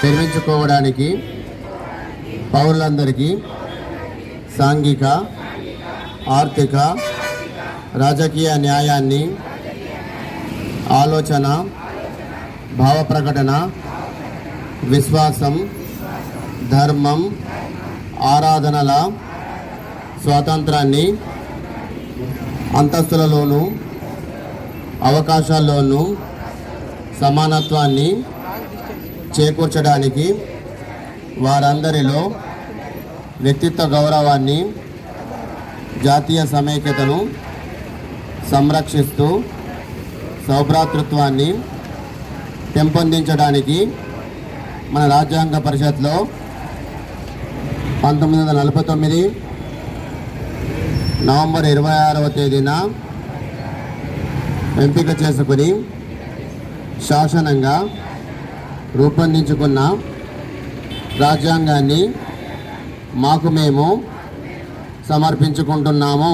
నిర్మించుకోవడానికి పౌరులందరికీ సాంఘిక ఆర్థిక రాజకీయ న్యాయాన్ని ఆలోచన భావప్రకటన విశ్వాసం ధర్మం ఆరాధనల స్వాతంత్రాన్ని అంతస్తులలోనూ అవకాశాల్లోనూ సమానత్వాన్ని చేకూర్చడానికి వారందరిలో వ్యక్తిత్వ గౌరవాన్ని జాతీయ సమైక్యతను సంరక్షిస్తూ సౌభ్రాతృత్వాన్ని పెంపొందించడానికి మన రాజ్యాంగ పరిషత్లో పంతొమ్మిది వందల నలభై తొమ్మిది నవంబర్ ఇరవై ఆరవ తేదీన ఎంపిక చేసుకుని శాసనంగా రూపొందించుకున్న రాజ్యాంగాన్ని మాకు మేము సమర్పించుకుంటున్నాము.